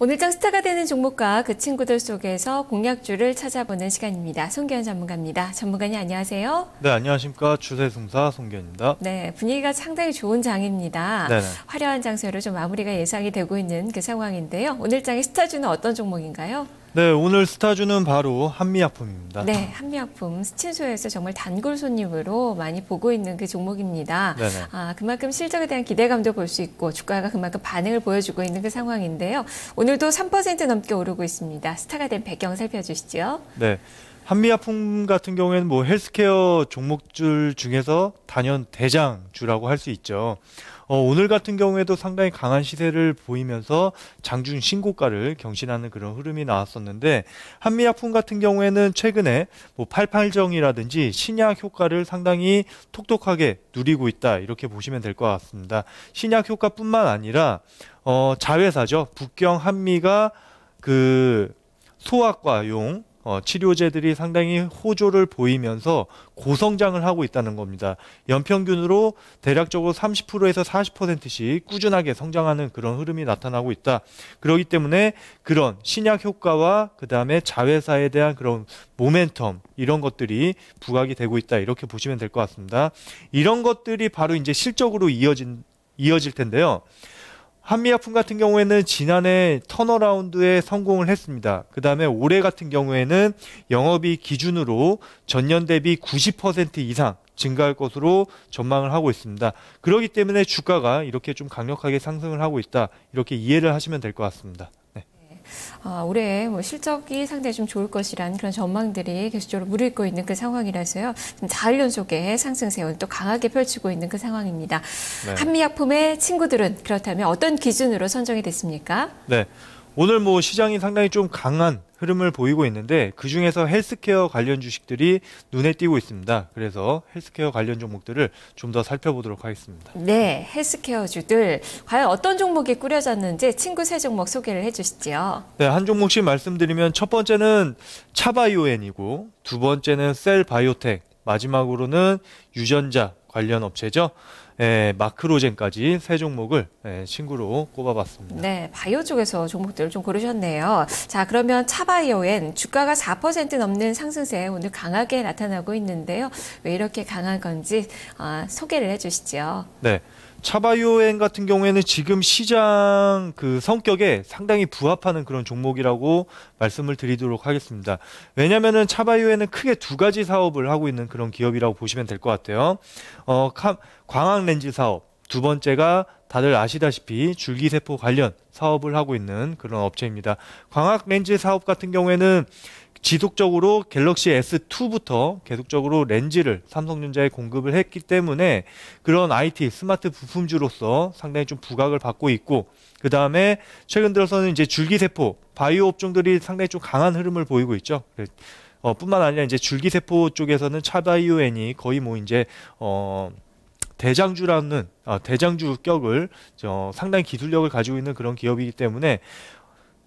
오늘장 스타가 되는 종목과 그 친구들 속에서 공약주를 찾아보는 시간입니다. 송기현 전문가입니다. 전문가님 안녕하세요. 네, 안녕하십니까. 주세승사 송기현입니다. 네, 분위기가 상당히 좋은 장입니다. 네네. 화려한 장소로 좀 마무리가 예상이 되고 있는 그 상황인데요. 오늘 장의 스타주는 어떤 종목인가요? 네, 오늘 스타주는 바로 한미약품입니다. 네, 한미약품 스친소에서 정말 단골 손님으로 많이 보고 있는 그 종목입니다. 네네. 아, 그만큼 실적에 대한 기대감도 볼 수 있고 주가가 그만큼 반응을 보여주고 있는 그 상황인데요. 오늘도 3% 넘게 오르고 있습니다. 스타가 된 배경 살펴주시죠. 네. 한미약품 같은 경우에는 뭐 헬스케어 종목줄 중에서 단연 대장주라고 할 수 있죠. 어, 오늘 같은 경우에도 상당히 강한 시세를 보이면서 장중 신고가를 경신하는 그런 흐름이 나왔었는데 한미약품 같은 경우에는 최근에 뭐 팔팔정이라든지 신약 효과를 상당히 톡톡하게 누리고 있다 이렇게 보시면 될 것 같습니다. 신약 효과뿐만 아니라 어, 자회사죠. 북경 한미가 그 소아과용 어, 치료제들이 상당히 호조를 보이면서 고성장을 하고 있다는 겁니다. 연평균으로 대략적으로 30%에서 40%씩 꾸준하게 성장하는 그런 흐름이 나타나고 있다. 그렇기 때문에 그런 신약 효과와 그 다음에 자회사에 대한 그런 모멘텀 이런 것들이 부각이 되고 있다. 이렇게 보시면 될 것 같습니다. 이런 것들이 바로 이제 실적으로 이어진 이어질 텐데요. 한미약품 같은 경우에는 지난해 턴어라운드에 성공을 했습니다. 그 다음에 올해 같은 경우에는 영업이 기준으로 전년 대비 90% 이상 증가할 것으로 전망을 하고 있습니다. 그렇기 때문에 주가가 이렇게 좀 강력하게 상승을 하고 있다. 이렇게 이해를 하시면 될 것 같습니다. 어, 올해 뭐 실적이 상당히 좀 좋을 것이라는 그런 전망들이 계속적으로 무르익고 있는 그 상황이라서요. 잘 연속에 상승세를 또 강하게 펼치고 있는 그 상황입니다. 네. 한미약품의 친구들은 그렇다면 어떤 기준으로 선정이 됐습니까? 네. 오늘 뭐 시장이 상당히 좀 강한 흐름을 보이고 있는데 그 중에서 헬스케어 관련 주식들이 눈에 띄고 있습니다. 그래서 헬스케어 관련 종목들을 좀 더 살펴보도록 하겠습니다. 네, 헬스케어 주들 과연 어떤 종목이 꾸려졌는지 친구 세 종목 소개를 해주시죠. 네, 한 종목씩 말씀드리면 첫 번째는 차바이오엔이고 두 번째는 셀바이오텍, 마지막으로는 유전자 관련 업체죠. 예, 마크로젠까지 세 종목을 예, 친구로 꼽아봤습니다. 네, 바이오 쪽에서 종목들을 좀 고르셨네요. 자, 그러면 차바이오엔 주가가 4% 넘는 상승세 오늘 강하게 나타나고 있는데요. 왜 이렇게 강한 건지 어, 소개를 해주시죠. 네. 차바이오엔 같은 경우에는 지금 시장 그 성격에 상당히 부합하는 그런 종목이라고 말씀을 드리도록 하겠습니다. 왜냐하면 차바이오엔은 크게 두 가지 사업을 하고 있는 그런 기업이라고 보시면 될 것 같아요. 어, 광학 렌즈 사업, 두 번째가 다들 아시다시피 줄기세포 관련 사업을 하고 있는 그런 업체입니다. 광학 렌즈 사업 같은 경우에는 지속적으로 갤럭시 S2부터 계속적으로 렌즈를 삼성전자에 공급을 했기 때문에 그런 IT 스마트 부품주로서 상당히 좀 부각을 받고 있고 그 다음에 최근 들어서는 이제 줄기세포 바이오 업종들이 상당히 좀 강한 흐름을 보이고 있죠. 어, 뿐만 아니라 이제 줄기세포 쪽에서는 차바이오엔이 거의 뭐 이제 어 대장주라는 어, 대장주 격을 어, 상당히 기술력을 가지고 있는 그런 기업이기 때문에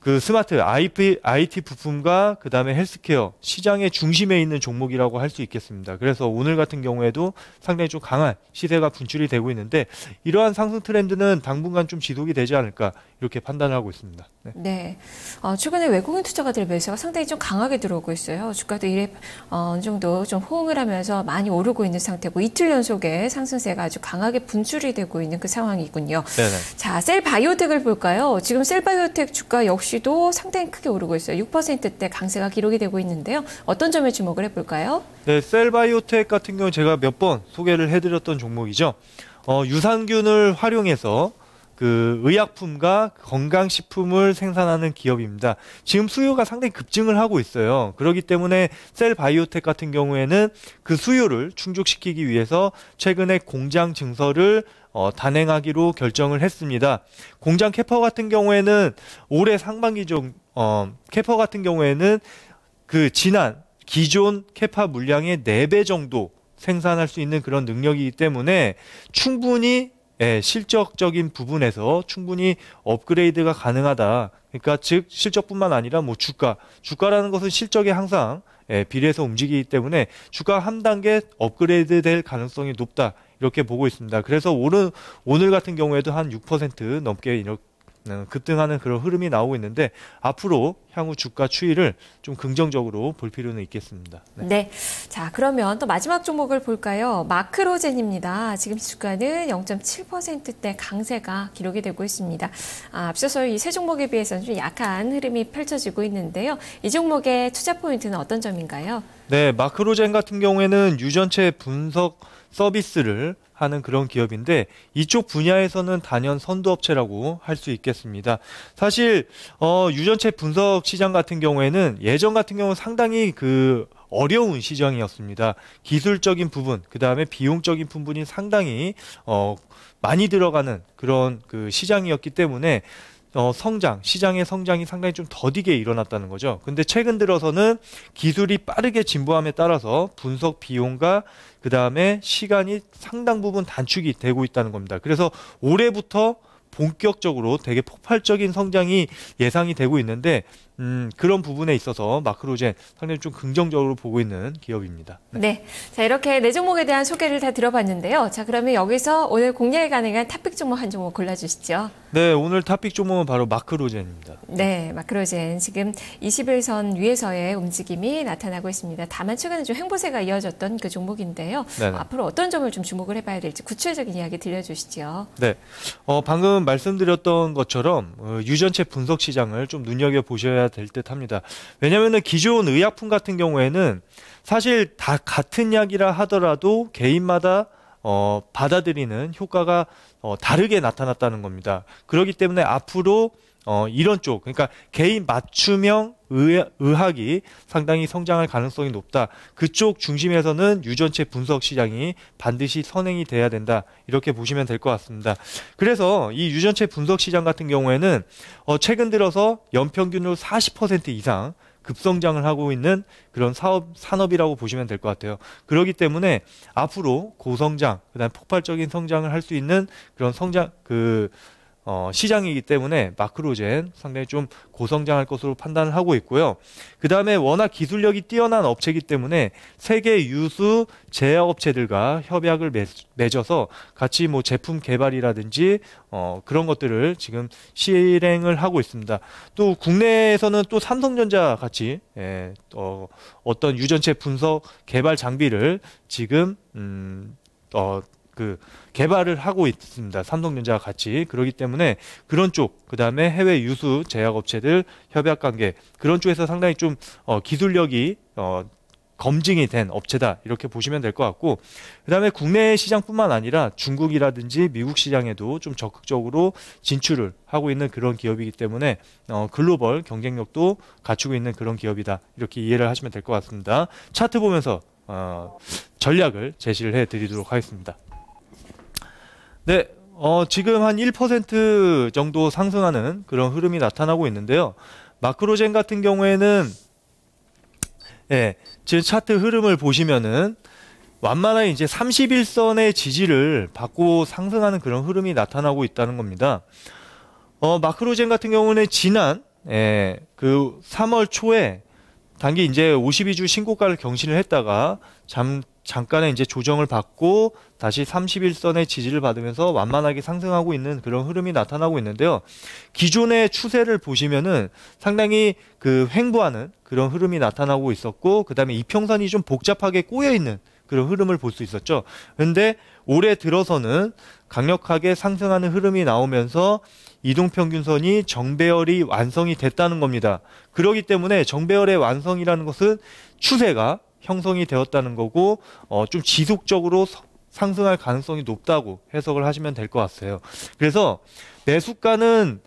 그 스마트 IT 부품과 그 다음에 헬스케어 시장의 중심에 있는 종목이라고 할 수 있겠습니다. 그래서 오늘 같은 경우에도 상당히 좀 강한 시세가 분출이 되고 있는데 이러한 상승 트렌드는 당분간 좀 지속이 되지 않을까 이렇게 판단을 하고 있습니다. 네. 네. 어, 최근에 외국인 투자가들 매수가 상당히 좀 강하게 들어오고 있어요. 주가도 이래 어, 어느 정도 좀 호응을 하면서 많이 오르고 있는 상태고 이틀 연속에 상승세가 아주 강하게 분출이 되고 있는 그 상황이군요. 네네. 자, 셀바이오텍을 볼까요? 지금 셀바이오텍 주가 역시 역시도 상당히 크게 오르고 있어요. 6%대 강세가 기록이 되고 있는데요. 어떤 점에 주목을 해볼까요? 네, 셀바이오텍 같은 경우 제가 몇 번 소개를 해드렸던 종목이죠. 어, 유산균을 활용해서 그 의약품과 건강식품을 생산하는 기업입니다. 지금 수요가 상당히 급증을 하고 있어요. 그렇기 때문에 셀 바이오텍 같은 경우에는 그 수요를 충족시키기 위해서 최근에 공장 증설을 어, 단행하기로 결정을 했습니다. 공장 캐퍼 같은 경우에는 올해 상반기 중 어, 캐퍼 같은 경우에는 그 지난 기존 캐파 물량의 4배 정도 생산할 수 있는 그런 능력이기 때문에 충분히 예, 실적적인 부분에서 충분히 업그레이드가 가능하다. 그러니까 즉 실적뿐만 아니라 뭐 주가, 주가라는 것은 실적에 항상 예, 비례해서 움직이기 때문에 주가 한 단계 업그레이드 될 가능성이 높다. 이렇게 보고 있습니다. 그래서 오늘 오늘 같은 경우에도 한 6% 넘게 어, 급등하는 그런 흐름이 나오고 있는데 앞으로 향후 주가 추이를 좀 긍정적으로 볼 필요는 있겠습니다. 네. 네. 자, 그러면 또 마지막 종목을 볼까요? 마크로젠입니다. 지금 주가는 0.7%대 강세가 기록이 되고 있습니다. 아, 앞서서 이 세 종목에 비해서는 좀 약한 흐름이 펼쳐지고 있는데요. 이 종목의 투자 포인트는 어떤 점인가요? 네, 마크로젠 같은 경우에는 유전체 분석 서비스를 하는 그런 기업인데 이쪽 분야에서는 단연 선두업체라고 할 수 있겠습니다. 사실 어, 유전체 분석 시장 같은 경우에는 예전 같은 경우는 상당히 그 어려운 시장이었습니다. 기술적인 부분, 그 다음에 비용적인 부분이 상당히 어, 많이 들어가는 그런 그 시장이었기 때문에 어, 성장, 시장의 성장이 상당히 좀 더디게 일어났다는 거죠. 근데 최근 들어서는 기술이 빠르게 진보함에 따라서 분석 비용과 그 다음에 시간이 상당 부분 단축이 되고 있다는 겁니다. 그래서 올해부터 본격적으로 되게 폭발적인 성장이 예상이 되고 있는데 음, 그런 부분에 있어서 마크로젠 상당히 좀 긍정적으로 보고 있는 기업입니다. 네. 네. 자, 이렇게 네 종목에 대한 소개를 다 들어봤는데요. 자, 그러면 여기서 오늘 공략이 가능한 탑픽 종목 한 종목 골라주시죠. 네, 오늘 탑픽 종목은 바로 마크로젠입니다. 네, 마크로젠. 지금 21선 위에서의 움직임이 나타나고 있습니다. 다만 최근에 좀 행보세가 이어졌던 그 종목인데요. 네네. 앞으로 어떤 점을 좀 주목을 해봐야 될지 구체적인 이야기 들려주시죠. 네. 어, 방금 말씀드렸던 것처럼 어, 유전체 분석 시장을 좀 눈여겨보셔야 될 듯합니다. 왜냐하면 기존 의약품 같은 경우에는 사실 다 같은 약이라 하더라도 개인마다 어, 받아들이는 효과가 어, 다르게 나타났다는 겁니다. 그렇기 때문에 앞으로 어, 이런 쪽, 그러니까 개인 맞춤형 의, 의학이 상당히 성장할 가능성이 높다. 그쪽 중심에서는 유전체 분석 시장이 반드시 선행이 돼야 된다. 이렇게 보시면 될 것 같습니다. 그래서 이 유전체 분석 시장 같은 경우에는 어, 최근 들어서 연평균으로 40% 이상 급성장을 하고 있는 그런 사업 산업이라고 보시면 될 것 같아요. 그렇기 때문에 앞으로 고성장, 그다음 폭발적인 성장을 할 수 있는 그런 성장 그 어, 시장이기 때문에 마크로젠 상당히 좀 고성장할 것으로 판단을 하고 있고요. 그 다음에 워낙 기술력이 뛰어난 업체이기 때문에 세계 유수 제약업체들과 협약을 맺 어서 같이 뭐 제품 개발이라든지 어, 그런 것들을 지금 실행을 하고 있습니다. 또 국내에서는 또 삼성전자 같이 예, 어, 어떤 유전체 분석 개발 장비를 지금 음, 어, 그 개발을 하고 있습니다. 삼성전자와 같이 그러기 때문에 그런 쪽 그 다음에 해외 유수 제약업체들 협약 관계 그런 쪽에서 상당히 좀 어, 기술력이 어, 검증이 된 업체다 이렇게 보시면 될 것 같고 그다음에 국내 시장뿐만 아니라 중국이라든지 미국 시장에도 좀 적극적으로 진출을 하고 있는 그런 기업이기 때문에 어, 글로벌 경쟁력도 갖추고 있는 그런 기업이다 이렇게 이해를 하시면 될 것 같습니다. 차트 보면서 어, 전략을 제시를 해드리도록 하겠습니다. 네, 어, 지금 한 1% 정도 상승하는 그런 흐름이 나타나고 있는데요. 마크로젠 같은 경우에는 예, 지금 차트 흐름을 보시면은 완만하게 이제 31선의 지지를 받고 상승하는 그런 흐름이 나타나고 있다는 겁니다. 어, 마크로젠 같은 경우는 지난 예, 그 3월 초에 단기 이제 52주 신고가를 경신을 했다가 잠 잠깐의 이제 조정을 받고 다시 31선의 지지를 받으면서 완만하게 상승하고 있는 그런 흐름이 나타나고 있는데요. 기존의 추세를 보시면은 상당히 그 횡보하는 그런 흐름이 나타나고 있었고 그다음에 이평선이 좀 복잡하게 꼬여 있는 그런 흐름을 볼 수 있었죠. 근데 올해 들어서는 강력하게 상승하는 흐름이 나오면서 이동평균선이 정배열이 완성이 됐다는 겁니다. 그러기 때문에 정배열의 완성이라는 것은 추세가 형성이 되었다는 거고 어, 좀 지속적으로 상승할 가능성이 높다고 해석을 하시면 될 것 같아요. 그래서 매수가는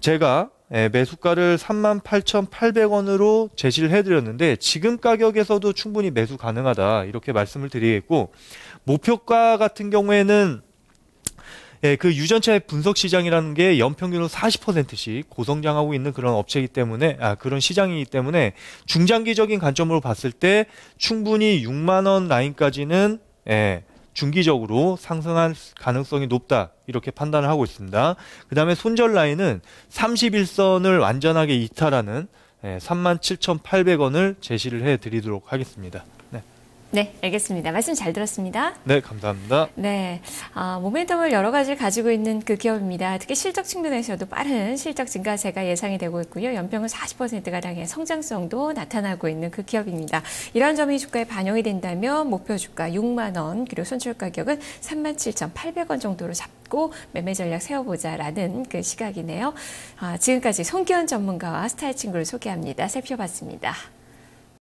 제가 예, 매수가를 38,800원으로 제시를 해드렸는데 지금 가격에서도 충분히 매수 가능하다 이렇게 말씀을 드리겠고 목표가 같은 경우에는 예, 그 유전체 분석 시장이라는 게 연평균으로 40%씩 고성장하고 있는 그런 업체이기 때문에 아 그런 시장이기 때문에 중장기적인 관점으로 봤을 때 충분히 6만 원 라인까지는 예, 중기적으로 상승할 가능성이 높다 이렇게 판단을 하고 있습니다. 그 다음에 손절 라인은 31선을 완전하게 이탈하는 예, 37,800원을 제시를 해드리도록 하겠습니다. 네. 네, 알겠습니다. 말씀 잘 들었습니다. 네, 감사합니다. 네, 아, 모멘텀을 여러 가지를 가지고 있는 그 기업입니다. 특히 실적 측면에서도 빠른 실적 증가세가 예상이 되고 있고요. 연평균 40%가량의 성장성도 나타나고 있는 그 기업입니다. 이런 점이 주가에 반영이 된다면 목표 주가 6만 원, 그리고 손절 가격은 37,800원 정도로 잡고 매매 전략 세워보자라는 그 시각이네요. 아, 지금까지 송기현 전문가와 스타일 친구를 소개합니다. 살펴봤습니다.